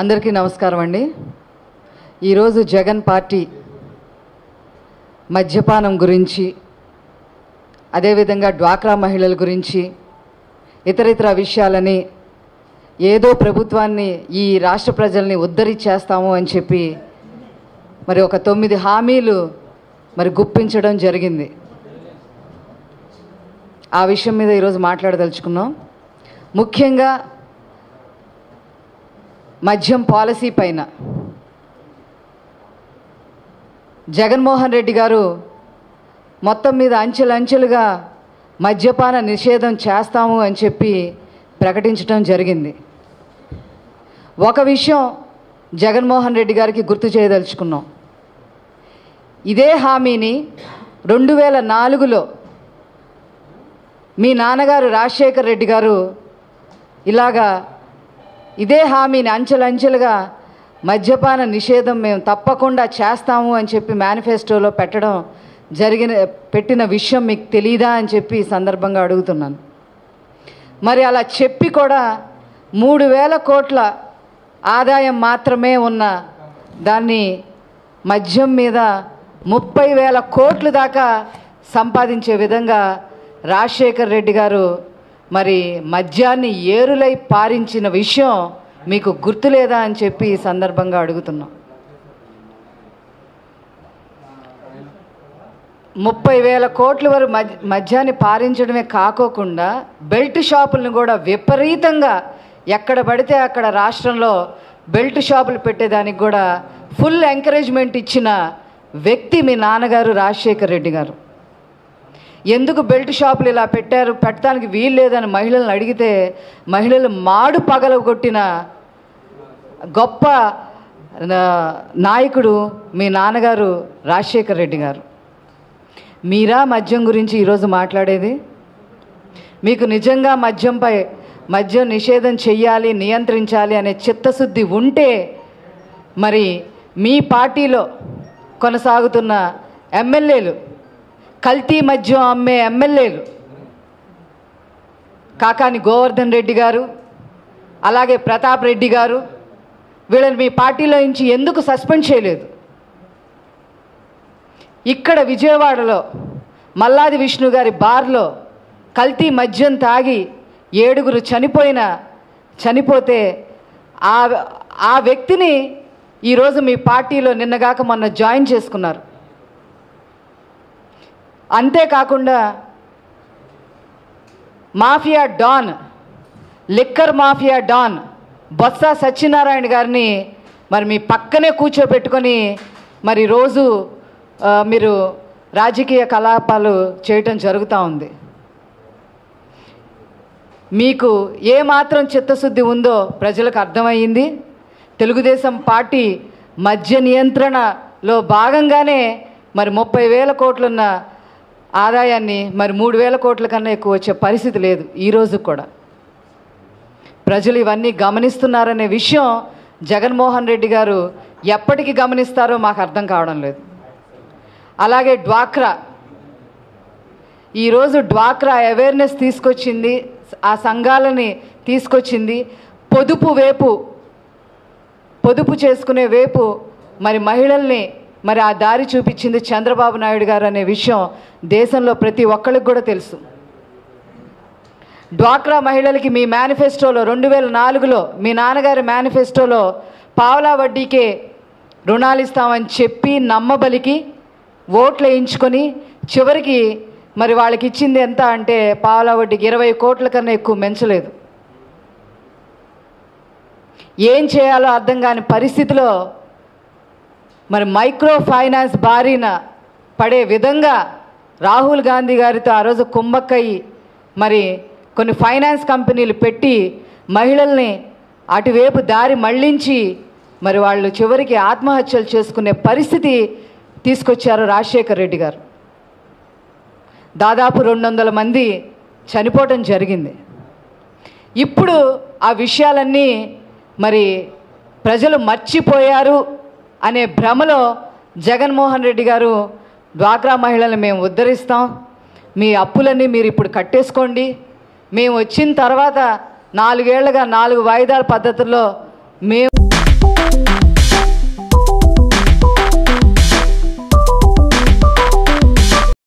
అందరికీ నమస్కారం అండి. ఈరోజు జగన్ పార్టీ మద్యపానం గురించి అదేవిధంగా డ్వాక్రా మహిళల గురించి ఇతర ఇతర విషయాలని ఏదో ప్రభుత్వాన్ని ఈ రాష్ట్ర ప్రజల్ని ఉద్ధరించేస్తాము అని చెప్పి మరి ఒక తొమ్మిది హామీలు మరి గుప్పించడం జరిగింది. ఆ విషయం మీద ఈరోజు మాట్లాడదలుచుకున్నాం. ముఖ్యంగా మద్యం పాలసీ పైన. జగన్మోహన్ రెడ్డి గారు మొత్తం మీద అంచెలంచెలుగా మద్యపాన నిషేధం చేస్తాము అని చెప్పి ప్రకటించడం జరిగింది. ఒక విషయం జగన్మోహన్ రెడ్డి గారికి గుర్తు చేయదలుచుకున్నాం. ఇదే హామీని రెండు వేల నాలుగులో మీ నాన్నగారు రాజశేఖర్ రెడ్డి గారు ఇలాగా ఇదే హామీని అంచెలంచెలుగా మద్యపాన నిషేధం మేము తప్పకుండా చేస్తాము అని చెప్పి మేనిఫెస్టోలో పెట్టడం జరిగిన పెట్టిన విషయం మీకు తెలీదా అని చెప్పి ఈ సందర్భంగా అడుగుతున్నాను. మరి అలా చెప్పి కూడా మూడు వేల కోట్ల ఆదాయం మాత్రమే ఉన్న దాన్ని మద్యం మీద ముప్పై వేల కోట్లు దాకా సంపాదించే విధంగా రాజశేఖర్ రెడ్డి గారు మరి మద్యాన్ని ఏరులై పారించిన విషయం మీకు గుర్తులేదా అని చెప్పి ఈ సందర్భంగా అడుగుతున్నాం. ముప్పై వేల కోట్ల వరకు మద్యాన్ని పారించడమే కాకోకుండా బెల్ట్ షాపులను కూడా విపరీతంగా ఎక్కడ పడితే అక్కడ రాష్ట్రంలో బెల్ట్ షాపులు పెట్టేదానికి కూడా ఫుల్ ఎంకరేజ్మెంట్ ఇచ్చిన వ్యక్తి మీ నాన్నగారు రాజశేఖర్ రెడ్డి గారు. ఎందుకు బెల్ట్ షాపులు ఇలా పెట్టారు? పెట్టడానికి వీలు లేదని మహిళలను అడిగితే మహిళలు మాడు పగలగొట్టిన గొప్ప నాయకుడు మీ నాన్నగారు రాజశేఖర్ రెడ్డి గారు. మీరా మద్యం గురించి ఈరోజు మాట్లాడేది? మీకు నిజంగా మద్యంపై మద్యం నిషేధం చెయ్యాలి నియంత్రించాలి అనే చిత్తశుద్ధి ఉంటే మరి మీ పార్టీలో కొనసాగుతున్న ఎమ్మెల్యేలు కల్తీ మద్యం అమ్మే ఎమ్మెల్యేలు. కాకాని గోవర్ధన్ రెడ్డి గారు అలాగే ప్రతాప్ రెడ్డి గారు వీళ్ళని మీ పార్టీలో నుంచి ఎందుకు సస్పెండ్ చేయలేదు? ఇక్కడ విజయవాడలో మల్లాది విష్ణు గారి బార్లో కల్తీ మద్యం తాగి ఏడుగురు చనిపోయిన చనిపోతే ఆ ఆ వ్యక్తిని ఈరోజు మీ పార్టీలో నిన్నగాక మొన్న జాయిన్ చేసుకున్నారు. అంతేకాకుండా mafia don liquor mafia don Botsa Satyanarayana గారిని మరి మీ పక్కనే కూర్చోబెట్టుకొని మరి రోజు మీరు రాజకీయ కలాపాలు చేయటం జరుగుతూ ఉంది. మీకు ఏ మాత్రం చిత్తశుద్ధి ఉందో ప్రజలకు అర్థమయ్యింది. తెలుగుదేశం పార్టీ మద్య నియంత్రణలో భాగంగానే మరి ముప్పై వేల కోట్లున్న ఆదాయాన్ని మరి మూడు వేల కోట్ల కన్నా ఎక్కువ వచ్చే పరిస్థితి లేదు ఈరోజు కూడా. ప్రజలు ఇవన్నీ గమనిస్తున్నారనే విషయం జగన్మోహన్ రెడ్డి గారు ఎప్పటికి గమనిస్తారో మాకు అర్థం కావడం లేదు. అలాగే డ్వాక్రా. ఈరోజు డ్వాక్రా అవేర్నెస్ తీసుకొచ్చింది ఆ సంఘాలని తీసుకొచ్చింది. పొదుపు వేపు పొదుపు చేసుకునే వేపు మరి మహిళల్ని మరి ఆ దారి చూపించింది చంద్రబాబు నాయుడు గారు అనే విషయం దేశంలో ప్రతి ఒక్కరికి కూడా తెలుసు. డ్వాక్రా మహిళలకి మీ మేనిఫెస్టోలో రెండు వేల నాలుగులో మీ నాన్నగారి మేనిఫెస్టోలో పావలా వడ్డీకే రుణాలు ఇస్తామని చెప్పి నమ్మబలికి ఓట్లు వేయించుకొని చివరికి మరి వాళ్ళకి ఇచ్చింది ఎంత అంటే పావలా వడ్డీకి ఇరవై కోట్ల కన్నా ఎక్కువ మెంచలేదు ఏం చేయాలో అర్థం కాని పరిస్థితిలో మరి మైక్రో ఫైనాన్స్ బారిన పడే విధంగా రాహుల్ గాంధీ గారితో ఆ రోజు కుమ్మక్కయ్యి మరి కొన్ని ఫైనాన్స్ కంపెనీలు పెట్టి మహిళల్ని అటువైపు దారి మళ్ళించి మరి వాళ్ళు చివరికి ఆత్మహత్యలు చేసుకునే పరిస్థితి తీసుకొచ్చారు రాజశేఖర్ రెడ్డి గారు. దాదాపు రెండు వందల మంది చనిపోవటం జరిగింది. ఇప్పుడు ఆ విషయాలన్నీ మరి ప్రజలు మర్చిపోయారు. అనే భ్రమలో జగన్మోహన్ రెడ్డి గారు డ్వాక్రా మహిళలను మేము ఉద్ధరిస్తాం. మీ అప్పులన్నీ మీరు ఇప్పుడు కట్టేసుకోండి. మేము వచ్చిన తర్వాత నాలుగేళ్ళుగా నాలుగు వాయిదాల పద్ధతుల్లో మేము